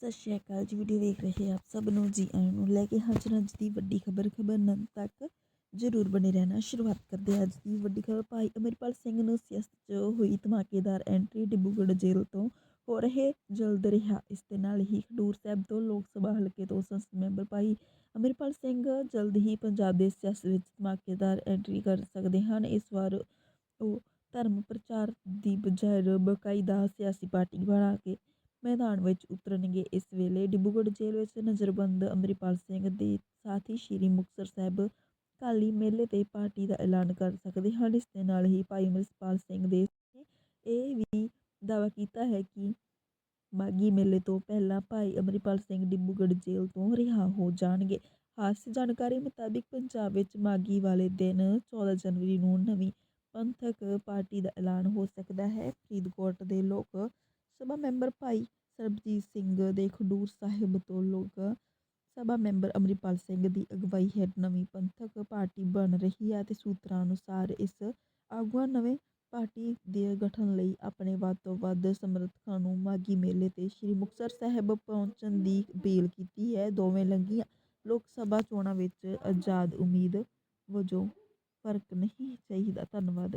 ਸਤਿ ਸ਼੍ਰੀ ਅਕਾਲ ਜੀ ਵੀਡੀਓ ਵੇਖ ਰਹੇ ਆਪ ਸਭ ਨੂੰ ਜੀ ਆਇਆਂ ਨੂੰ। ਲੈ ਕੇ ਹਾਜ਼ਰ ਅੱਜ ਦੀ ਵੱਡੀ ਖਬਰ ਖਬਰ ਨੰਦ ਤੱਕ ਜ਼ਰੂਰ ਬਣੇ ਰਹਿਣਾ। ਸ਼ੁਰੂਆਤ ਕਰਦੇ ਹਾਂ ਅੱਜ ਦੀ ਵੱਡੀ ਖਬਰ। ਭਾਈ ਅਮਰਪਾਲ ਸਿੰਘ ਨੂੰ ਸਿਆਸਤ 'ਚ ਹੋਈ ਧਮਾਕੇਦਾਰ ਐਂਟਰੀ ਡਿਬੂਗੜ੍ਹ ਜੇਲ੍ਹ ਤੋਂ ਹੋ ਰਹੇ ਜਲਦ ਰਿਹਾ। ਇਸ ਦੇ ਨਾਲ ਹੀ ਖਡੂਰ ਸਾਹਿਬ ਤੋਂ ਲੋਕ ਸਭਾ ਹਲਕੇ ਤੋਂ ਸੰਸਦ ਮੈਂਬਰ ਭਾਈ ਅਮਰਪਾਲ ਸਿੰਘ ਜਲਦ ਹੀ ਪੰਜਾਬ ਦੇ ਸਿਆਸਤ ਵਿੱਚ ਧਮਾਕੇਦਾਰ ਐਂਟਰੀ ਕਰ ਸਕਦੇ ਹਨ। ਇਸ ਵਾਰ ਉਹ ਧਰਮ ਪ੍ਰਚਾਰ ਦੀ ਬਜਾਏ ਬਕਾਇਦਾ ਸਿਆਸੀ ਪਾਰਟੀ ਬਣਾ ਕੇ ਮੈਦਾਨ ਵਿੱਚ ਉਤਰਨਗੇ। ਇਸ ਵੇਲੇ ਡਿਬੂਗੜ੍ਹ ਜੇਲ੍ਹ ਵਿੱਚ ਨਜ਼ਰਬੰਦ ਅੰਮ੍ਰਿਤਪਾਲ ਸਿੰਘ ਦੇ ਸਾਥੀ ਸ਼੍ਰੀ ਮੁਕਤਸਰ ਸਾਹਿਬ ਕਾਲੀ ਮੇਲੇ ਤੇ ਪਾਰਟੀ ਦਾ ਐਲਾਨ ਕਰ ਸਕਦੇ ਹਨ। ਇਸ ਦੇ ਨਾਲ ਹੀ ਭਾਈ ਅੰਮ੍ਰਿਤਪਾਲ ਸਿੰਘ ਦੇ ਇਹ ਵੀ ਦਾਅਵਾ ਕੀਤਾ ਹੈ ਕਿ ਮਾਗੀ ਮੇਲੇ ਤੋਂ ਪਹਿਲਾਂ ਭਾਈ ਅੰਮ੍ਰਿਤਪਾਲ ਸਿੰਘ ਡਿਬੂਗੜ੍ਹ ਜੇਲ੍ਹ ਤੋਂ ਰਿਹਾ ਹੋ ਜਾਣਗੇ। ਹਾਦਸੇ ਜਾਣਕਾਰੀ ਮੁਤਾਬਿਕ ਪੰਜਾਬ ਵਿੱਚ ਮਾਗੀ ਵਾਲੇ ਦਿਨ 14 ਜਨਵਰੀ ਨੂੰ ਨਵੀਂ ਪੰਥਕ ਪਾਰਟੀ ਦਾ ਐਲਾਨ ਹੋ ਸਕਦਾ ਹੈ। ਫਰੀਦਕੋਟ ਦੇ ਲੋਕ ਸਭਾ ਮੈਂਬਰ ਭਾਈ ਸਰਬਜੀਤ ਸਿੰਘ ਦੇ ਖਡੂਰ ਸਾਹਿਬ ਤੋਂ ਲੋਕ ਸਭਾ ਮੈਂਬਰ ਅਮਰੀਪਾਲ ਸਿੰਘ ਦੀ ਅਗਵਾਈ ਹੇਠ ਨਵੀਂ ਪੰਥਕ ਪਾਰਟੀ ਬਣ ਰਹੀ ਹੈ ਤੇ ਸੂਤਰਾਂ ਅਨੁਸਾਰ ਇਸ ਆਗੂਆਂ ਨਵੇਂ ਪਾਰਟੀ ਦੇ ਗਠਨ ਲਈ ਆਪਣੇ ਵੱਧ ਤੋਂ ਵੱਧ ਸਮਰਥਕਾਂ ਨੂੰ ਮਾਗੀ ਮੇਲੇ ਤੇ ਸ੍ਰੀ ਮੁਕਤਸਰ ਸਾਹਿਬ ਪਹੁੰਚਣ ਦੀ ਅਪੀਲ ਕੀਤੀ ਹੈ। ਦੋਵੇਂ ਲੰਗੀਆਂ ਲੋਕ ਸਭਾ ਚੋਣਾਂ ਵਿੱਚ ਆਜ਼ਾਦ ਉਮੀਦ ਵਜੋਂ ਫ਼ਰਕ ਨਹੀਂ ਚਾਹੀਦਾ। ਧੰਨਵਾਦ।